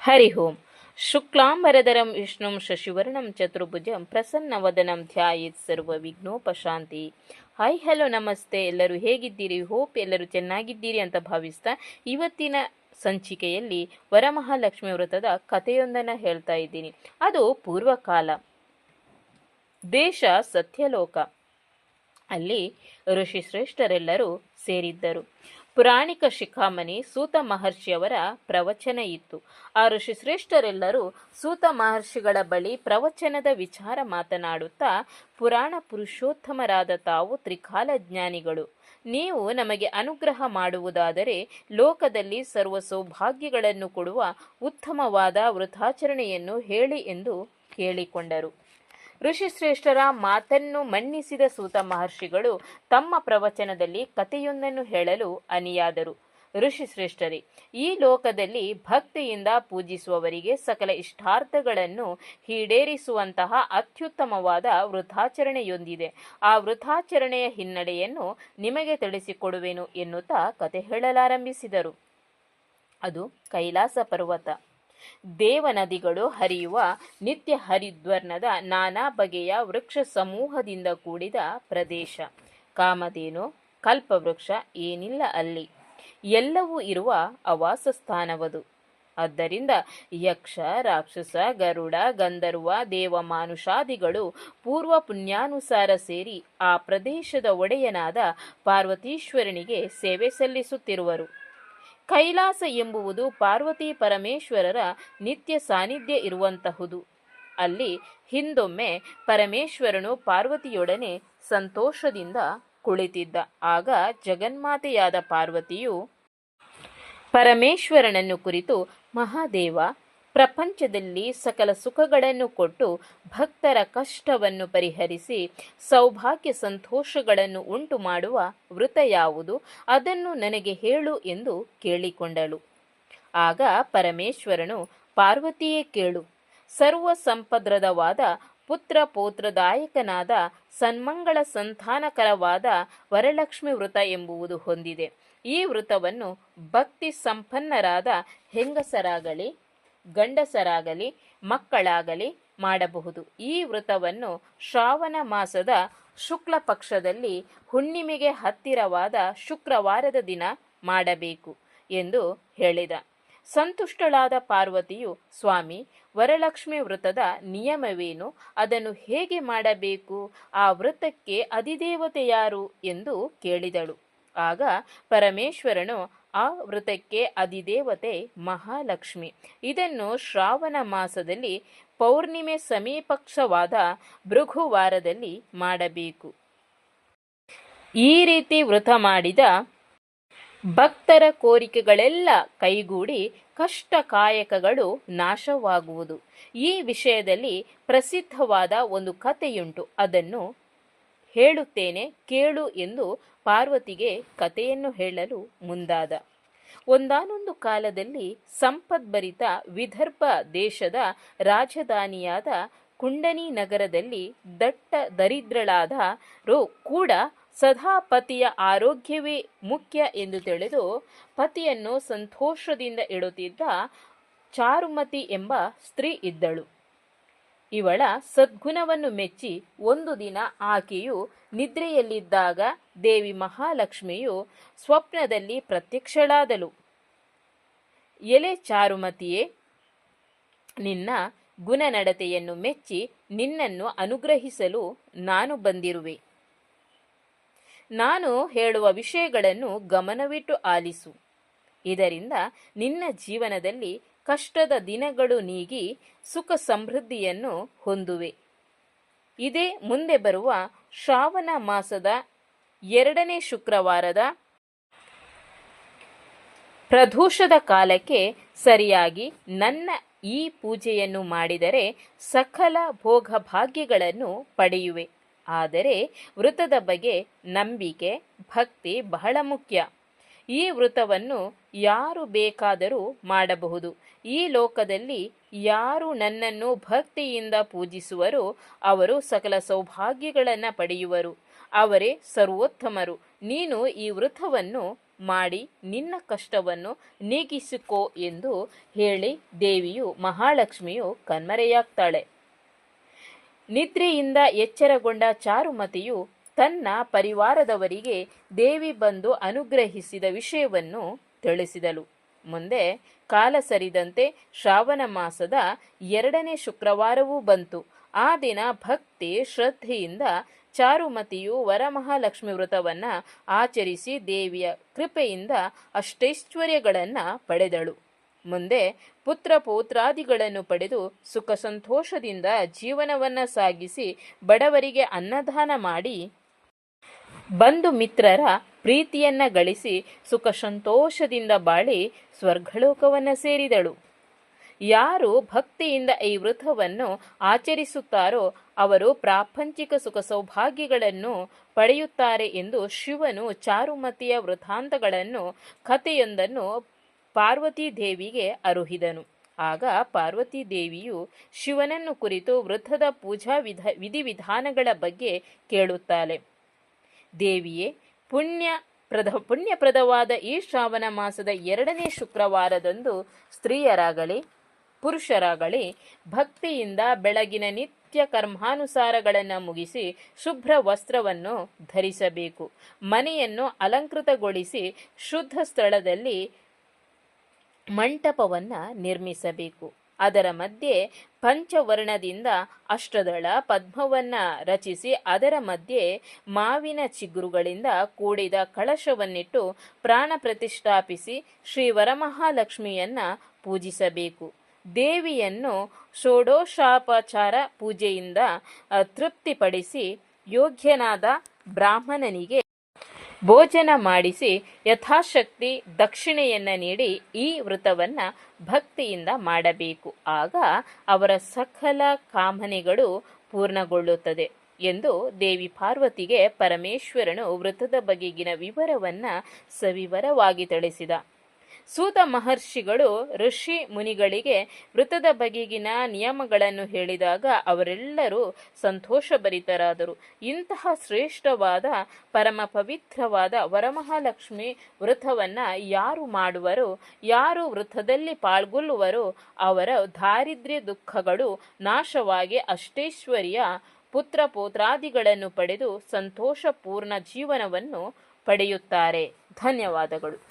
ಹರಿ ಓಂ. ಶುಕ್ಲಾಂಬರಧರಂ ವಿಷ್ಣುಂ ಶಶಿವರ್ಣಂ ಚತುರ್ಭುಜಂ ಪ್ರಸನ್ನವದನಂ ಧ್ಯಾಯೇತ್ ಸರ್ವ ವಿಘ್ನೋಪಶಾಂತಿ hi, hello, ನಮಸ್ತೆ. ಎಲ್ಲರೂ ಹೇಗಿದ್ದೀರಿ? ಹೋಪ್ ಎಲ್ಲರೂ ಚೆನ್ನಾಗಿದ್ದೀರಿ ಅಂತ ಭಾವಿಸ್ತಾ ಇವತ್ತಿನ ಸಂಚಿಕೆಯಲ್ಲಿ ವರಮಹಾಲಕ್ಷ್ಮಿ ವ್ರತದ ಕಥೆಯೊಂದನ್ನು ಹೇಳ್ತಾ ಇದ್ದೀನಿ. ಅದು ಪೂರ್ವಕಾಲ. ದೇಶ ಸತ್ಯಲೋಕ. ಅಲ್ಲಿ ಋಷಿಶ್ರೇಷ್ಠರೆಲ್ಲರೂ ಸೇರಿದ್ದರು. ಪುರಾಣಿಕ ಶಿಖಾಮಣಿ ಸೂತ ಮಹರ್ಷಿಯವರ ಪ್ರವಚನ ಇತ್ತು. ಆ ಋಷಿ ಶ್ರೇಷ್ಠರೆಲ್ಲರೂ ಸೂತ ಮಹರ್ಷಿಗಳ ಬಳಿ ಪ್ರವಚನದ ವಿಚಾರ ಮಾತನಾಡುತ್ತಾ, ಪುರಾಣ ಪುರುಷೋತ್ತಮರಾದ ತಾವು ತ್ರಿಕಾಲ ಜ್ಞಾನಿಗಳು. ನೀವು ನಮಗೆ ಅನುಗ್ರಹ ಮಾಡುವುದಾದರೆ ಲೋಕದಲ್ಲಿ ಸರ್ವ ಸೌಭಾಗ್ಯಗಳನ್ನು ಕೊಡುವ ಉತ್ತಮವಾದ ವೃಥಾಚರಣೆಯನ್ನು ಹೇಳಿ ಎಂದು ಕೇಳಿಕೊಂಡರು. ಋಷಿಶ್ರೇಷ್ಠರ ಮಾತನ್ನು ಮನ್ನಿಸಿದ ಸೂತ ಮಹರ್ಷಿಗಳು ತಮ್ಮ ಪ್ರವಚನದಲ್ಲಿ ಕಥೆಯೊಂದನ್ನು ಹೇಳಲು ಅನಿಯಾದರು. ಋಷಿಶ್ರೇಷ್ಠರೇ, ಈ ಲೋಕದಲ್ಲಿ ಭಕ್ತಿಯಿಂದ ಪೂಜಿಸುವವರಿಗೆ ಸಕಲ ಇಷ್ಟಾರ್ಥಗಳನ್ನು ಈಡೇರಿಸುವಂತಹ ಅತ್ಯುತ್ತಮವಾದ ವೃಥಾಚರಣೆಯೊಂದಿದೆ. ಆ ವೃಥಾಚರಣೆಯ ಹಿನ್ನಡೆಯನ್ನು ನಿಮಗೆ ತಿಳಿಸಿಕೊಡುವೆನು ಎನ್ನುತ್ತಾ ಕತೆ ಹೇಳಲಾರಂಭಿಸಿದರು. ಅದು ಕೈಲಾಸ ಪರ್ವತ. ದೇವನದಿಗಳು ಹರಿಯುವ ನಿತ್ಯ ಹರಿದ್ವರ್ಣದ ನಾನಾ ಬಗೆಯ ವೃಕ್ಷ ಸಮೂಹದಿಂದ ಕೂಡಿದ ಪ್ರದೇಶ. ಕಾಮಧೇನು, ಕಲ್ಪವೃಕ್ಷ ಏನಿಲ್ಲ ಅಲ್ಲಿ. ಎಲ್ಲವೂ ಇರುವ ಆವಾಸ ಸ್ಥಾನವದು ಆದ್ದರಿಂದ ಯಕ್ಷ, ರಾಕ್ಷಸ, ಗರುಡ, ಗಂಧರ್ವ, ದೇವ ಮಾನುಷಾದಿಗಳು ಪೂರ್ವ ಪುಣ್ಯಾನುಸಾರ ಸೇರಿ ಆ ಪ್ರದೇಶದ ಒಡೆಯನಾದ ಪಾರ್ವತೀಶ್ವರನಿಗೆ ಸೇವೆ ಸಲ್ಲಿಸುತ್ತಿರುವರು. ಕೈಲಾಸ ಎಂಬುವುದು ಪಾರ್ವತಿ ಪರಮೇಶ್ವರರ ನಿತ್ಯ ಸಾನ್ನಿಧ್ಯ ಇರುವಂತಹುದು. ಅಲ್ಲಿ ಹಿಂದೊಮ್ಮೆ ಪರಮೇಶ್ವರನು ಪಾರ್ವತಿಯೊಡನೆ ಸಂತೋಷದಿಂದ ಕುಳಿತಿದ್ದ. ಆಗ ಜಗನ್ಮಾತೆಯಾದ ಪಾರ್ವತಿಯು ಪರಮೇಶ್ವರನನ್ನು ಕುರಿತು, ಮಹಾದೇವ ಪ್ರಪಂಚದಲ್ಲಿ ಸಕಲ ಸುಖಗಳನ್ನು ಕೊಟ್ಟು ಭಕ್ತರ ಕಷ್ಟವನ್ನು ಪರಿಹರಿಸಿ ಸೌಭಾಗ್ಯ ಸಂತೋಷಗಳನ್ನು ಉಂಟು ಮಾಡುವ ವೃತ ಯಾವುದು? ಅದನ್ನು ನನಗೆ ಹೇಳು ಎಂದು ಕೇಳಿಕೊಂಡಳು. ಆಗ ಪರಮೇಶ್ವರನು, ಪಾರ್ವತಿಯೇ ಕೇಳು. ಸರ್ವ ಸಂಪದ್ರದವಾದ, ಪುತ್ರ ಪೌತ್ರದಾಯಕನಾದ, ಸನ್ಮಂಗಳ ಸಂತಾನಕರವಾದ ವರಲಕ್ಷ್ಮಿ ವೃತ ಎಂಬುವುದು ಹೊಂದಿದೆ. ಈ ವೃತವನ್ನು ಭಕ್ತಿ ಸಂಪನ್ನರಾದ ಹೆಂಗಸರಾಗಲಿ ಗಂಡಸರಾಗಲಿ, ಮಕ್ಕಳಾಗಲಿ ಮಾಡಬಹುದು. ಈ ವ್ರತವನ್ನು ಶ್ರಾವಣ ಮಾಸದ ಶುಕ್ಲ ಪಕ್ಷದಲ್ಲಿ ಹುಣ್ಣಿಮೆಗೆ ಹತ್ತಿರವಾದ ಶುಕ್ರವಾರದ ದಿನ ಮಾಡಬೇಕು ಎಂದು ಹೇಳಿದ. ಸಂತುಷ್ಟಳಾದ ಪಾರ್ವತಿಯು, ಸ್ವಾಮಿ, ವರಲಕ್ಷ್ಮಿ ವ್ರತದ ನಿಯಮವೇನು? ಅದನ್ನು ಹೇಗೆ ಮಾಡಬೇಕು? ಆ ವ್ರತಕ್ಕೆ ಅಧಿದೇವತೆ ಯಾರು? ಎಂದು ಕೇಳಿದಳು. ಆಗ ಪರಮೇಶ್ವರನು ಆ ವೃತಕ್ಕೆ ಅಧಿದೇವತೆ ಮಹಾಲಕ್ಷ್ಮಿ. ಇದನ್ನು ಶ್ರಾವಣ ಮಾಸದಲ್ಲಿ ಪೌರ್ಣಿಮೆ ಸಮೀಪಕ್ಷವಾದ ಭೃಗುವಾರದಲ್ಲಿ ಮಾಡಬೇಕು. ಈ ರೀತಿ ವ್ರತ ಮಾಡಿದ ಭಕ್ತರ ಕೋರಿಕೆಗಳೆಲ್ಲ ಕೈಗೂಡಿ ಕಷ್ಟ ಕಾಯಕಗಳು ನಾಶವಾಗುವುದು. ಈ ವಿಷಯದಲ್ಲಿ ಪ್ರಸಿದ್ಧವಾದ ಒಂದು ಕಥೆಯುಂಟು. ಅದನ್ನು ಹೇಳುತ್ತೇನೆ, ಕೇಳು ಎಂದು ಪಾರ್ವತಿಗೆ ಕಥೆಯನ್ನು ಹೇಳಲು ಮುಂದಾದ. ಒಂದಾನೊಂದು ಕಾಲದಲ್ಲಿ ಸಂಪದ್ಭರಿತ ವಿದರ್ಭ ದೇಶದ ರಾಜಧಾನಿಯಾದ ಕುಂಡನಿ ನಗರದಲ್ಲಿ ದಟ್ಟ ದರಿದ್ರಳಾದ ರೋ ಕೂಡ ಸದಾ ಪತಿಯ ಆರೋಗ್ಯವೇ ಮುಖ್ಯ ಎಂದು ತಿಳಿದು ಪತಿಯನ್ನು ಸಂತೋಷದಿಂದ ಇಡುತ್ತಿದ್ದ ಚಾರುಮತಿ ಎಂಬ ಸ್ತ್ರೀ ಇದ್ದಳು. ಇವಳ ಸದ್ಗುಣವನ್ನು ಮೆಚ್ಚಿ ಒಂದು ದಿನ ಆಕೆಯು ನಿದ್ರೆಯಲ್ಲಿದ್ದಾಗ ದೇವಿ ಮಹಾಲಕ್ಷ್ಮಿಯು ಸ್ವಪ್ನದಲ್ಲಿ ಪ್ರತ್ಯಕ್ಷಳಾದಳು. ಎಲೆ ಚಾರುಮತಿಯೇ, ನಿನ್ನ ಗುಣನಡತೆಯನ್ನು ಮೆಚ್ಚಿ ನಿನ್ನನ್ನು ಅನುಗ್ರಹಿಸಲು ನಾನು ಬಂದಿರುವೆ. ನಾನು ಹೇಳುವ ವಿಷಯಗಳನ್ನು ಗಮನವಿಟ್ಟು ಆಲಿಸು. ಇದರಿಂದ ನಿನ್ನ ಜೀವನದಲ್ಲಿ ಕಷ್ಟದ ದಿನಗಳು ನೀಗಿ ಸುಖ ಸಮೃದ್ಧಿಯನ್ನು ಹೊಂದುವೆ. ಇದೇ ಮುಂದೆ ಬರುವ ಶ್ರಾವಣ ಮಾಸದ ಎರಡನೇ ಶುಕ್ರವಾರದ ಪ್ರದೋಷದ ಕಾಲಕ್ಕೆ ಸರಿಯಾಗಿ ನನ್ನ ಈ ಪೂಜೆಯನ್ನು ಮಾಡಿದರೆ ಸಕಲ ಭೋಗ ಭಾಗ್ಯಗಳನ್ನು ಪಡೆಯುವೆ. ಆದರೆ ವೃತದ ಬಗ್ಗೆ ನಂಬಿಕೆ, ಭಕ್ತಿ ಬಹಳ ಮುಖ್ಯ. ಈ ವೃತವನ್ನು ಯಾರು ಬೇಕಾದರೂ ಮಾಡಬಹುದು. ಈ ಲೋಕದಲ್ಲಿ ಯಾರು ನನ್ನನ್ನು ಭಕ್ತಿಯಿಂದ ಪೂಜಿಸುವರೋ ಅವರು ಸಕಲ ಸೌಭಾಗ್ಯಗಳನ್ನು ಪಡೆಯುವರು. ಅವರೇ ಸರ್ವೋತ್ತಮರು. ನೀನು ಈ ವೃತವನ್ನು ಮಾಡಿ ನಿನ್ನ ಕಷ್ಟವನ್ನು ನೀಗಿಸಿಕೋ ಎಂದು ಹೇಳಿ ದೇವಿಯು ಮಹಾಲಕ್ಷ್ಮಿಯು ಕಣ್ಮರೆಯಾಗ್ತಾಳೆ. ನಿದ್ರೆಯಿಂದ ಎಚ್ಚರಗೊಂಡ ಚಾರುಮತಿಯು ತನ್ನ ಪರಿವಾರದವರಿಗೆ ದೇವಿ ಬಂದು ಅನುಗ್ರಹಿಸಿದ ವಿಷಯವನ್ನು ತಿಳಿಸಿದಳು. ಮುಂದೆ ಕಾಲ ಸರಿದಂತೆ ಶ್ರಾವಣ ಮಾಸದ ಎರಡನೇ ಶುಕ್ರವಾರವೂ ಬಂತು. ಆ ದಿನ ಭಕ್ತಿ ಶ್ರದ್ಧೆಯಿಂದ ಚಾರುಮತಿಯು ವರಮಹಾಲಕ್ಷ್ಮಿ ವ್ರತವನ್ನ ಆಚರಿಸಿ ದೇವಿಯ ಕೃಪೆಯಿಂದ ಅಷ್ಟೈಶ್ವರ್ಯಗಳನ್ನು ಪಡೆದಳು. ಮುಂದೆ ಪುತ್ರ ಪೌತ್ರಾದಿಗಳನ್ನು ಪಡೆದು ಸುಖ ಸಂತೋಷದಿಂದ ಜೀವನವನ್ನ ಸಾಗಿಸಿ ಬಡವರಿಗೆ ಅನ್ನದಾನ ಮಾಡಿ ಬಂಧು ಮಿತ್ರರ ಪ್ರೀತಿಯನ್ನ ಗಳಿಸಿ ಸುಖ ಸಂತೋಷದಿಂದ ಬಾಳಿ ಸ್ವರ್ಗಲೋಕವನ್ನ ಸೇರಿದಳು. ಯಾರು ಭಕ್ತಿಯಿಂದ ಈ ವೃತವನ್ನು ಆಚರಿಸುತ್ತಾರೋ ಅವರು ಪ್ರಾಪಂಚಿಕ ಸುಖ ಸೌಭಾಗ್ಯಗಳನ್ನು ಪಡೆಯುತ್ತಾರೆ ಎಂದು ಶಿವನು ಚಾರುಮತಿಯ ವೃತ್ತಾಂತಗಳನ್ನು ಕಥೆಯೊಂದನ್ನು ಪಾರ್ವತಿ ದೇವಿಗೆ ಅರುಹಿದನು. ಆಗ ಪಾರ್ವತಿ ದೇವಿಯು ಶಿವನನ್ನು ಕುರಿತು ವೃತ್ತದ ಪೂಜಾ ವಿಧ ವಿಧಿವಿಧಾನಗಳ ಬಗ್ಗೆ ಕೇಳುತ್ತಾಳೆ. ದೇವಿಯೇ, ಪುಣ್ಯ ಪ್ರದ ಪುಣ್ಯಪ್ರದವಾದ ಈ ಶ್ರಾವಣ ಮಾಸದ ಎರಡನೇ ಶುಕ್ರವಾರದಂದು ಸ್ತ್ರೀಯರಾಗಲಿ, ಪುರುಷರಾಗಲಿ, ಭಕ್ತಿಯಿಂದ ಬೆಳಗಿನ ನಿತ್ಯ ಕರ್ಮಾನುಸಾರಗಳನ್ನು ಮುಗಿಸಿ ಶುಭ್ರ ವಸ್ತ್ರವನ್ನು ಧರಿಸಬೇಕು. ಮನೆಯನ್ನು ಅಲಂಕೃತಗೊಳಿಸಿ ಶುದ್ಧ ಸ್ಥಳದಲ್ಲಿ ಮಂಟಪವನ್ನು ನಿರ್ಮಿಸಬೇಕು. ಅದರ ಮಧ್ಯೆ ಪಂಚವರ್ಣದಿಂದ ಅಷ್ಟದಳ ಪದ್ಮವನ್ನ ರಚಿಸಿ ಅದರ ಮಧ್ಯೆ ಮಾವಿನ ಚಿಗುರುಗಳಿಂದ ಕೂಡಿದ ಕಳಶವನ್ನಿಟ್ಟು ಪ್ರಾಣ ಪ್ರತಿಷ್ಠಾಪಿಸಿ ಶ್ರೀ ವರಮಹಾಲಕ್ಷ್ಮಿಯನ್ನ ಪೂಜಿಸಬೇಕು. ದೇವಿಯನ್ನು ಷೋಡೋಷಾಪಚಾರ ಪೂಜೆಯಿಂದ ತೃಪ್ತಿಪಡಿಸಿ ಯೋಗ್ಯನಾದ ಬ್ರಾಹ್ಮಣನಿಗೆ ಭೋಜನ ಮಾಡಿಸಿ ಯಥಾಶಕ್ತಿ ದಕ್ಷಿಣೆಯನ್ನು ನೀಡಿ ಈ ವ್ರತವನ್ನು ಭಕ್ತಿಯಿಂದ ಮಾಡಬೇಕು. ಆಗ ಅವರ ಸಕಲ ಕಾಮನೆಗಳು ಪೂರ್ಣಗೊಳ್ಳುತ್ತದೆ ಎಂದು ದೇವಿ ಪಾರ್ವತಿಗೆ ಪರಮೇಶ್ವರನು ವೃತದ ಬಗೆಗಿನ ವಿವರವನ್ನು ಸವಿವರವಾಗಿ ತಿಳಿಸಿದ. ಸೂತ ಮಹರ್ಷಿಗಳು ಋಷಿ ಮುನಿಗಳಿಗೆ ವೃತದ ಬಗೆಗಿನ ನಿಯಮಗಳನ್ನು ಹೇಳಿದಾಗ ಅವರೆಲ್ಲರೂ ಸಂತೋಷಭರಿತರಾದರು. ಇಂತಹ ಶ್ರೇಷ್ಠವಾದ ಪರಮ ಪವಿತ್ರವಾದ ವರಮಹಾಲಕ್ಷ್ಮಿ ವೃತವನ್ನ ಯಾರು ಮಾಡುವರು, ಯಾರು ವೃತದಲ್ಲಿ ಪಾಲ್ಗೊಳ್ಳುವರು, ಅವರ ದಾರಿದ್ರ್ಯ ದುಃಖಗಳು ನಾಶವಾಗಿ ಅಷ್ಟೇಶ್ವರಿಯ ಪುತ್ರ ಪೋತ್ರಾದಿಗಳನ್ನು ಪಡೆದು ಸಂತೋಷಪೂರ್ಣ ಜೀವನವನ್ನು ಪಡೆಯುತ್ತಾರೆ. ಧನ್ಯವಾದಗಳು.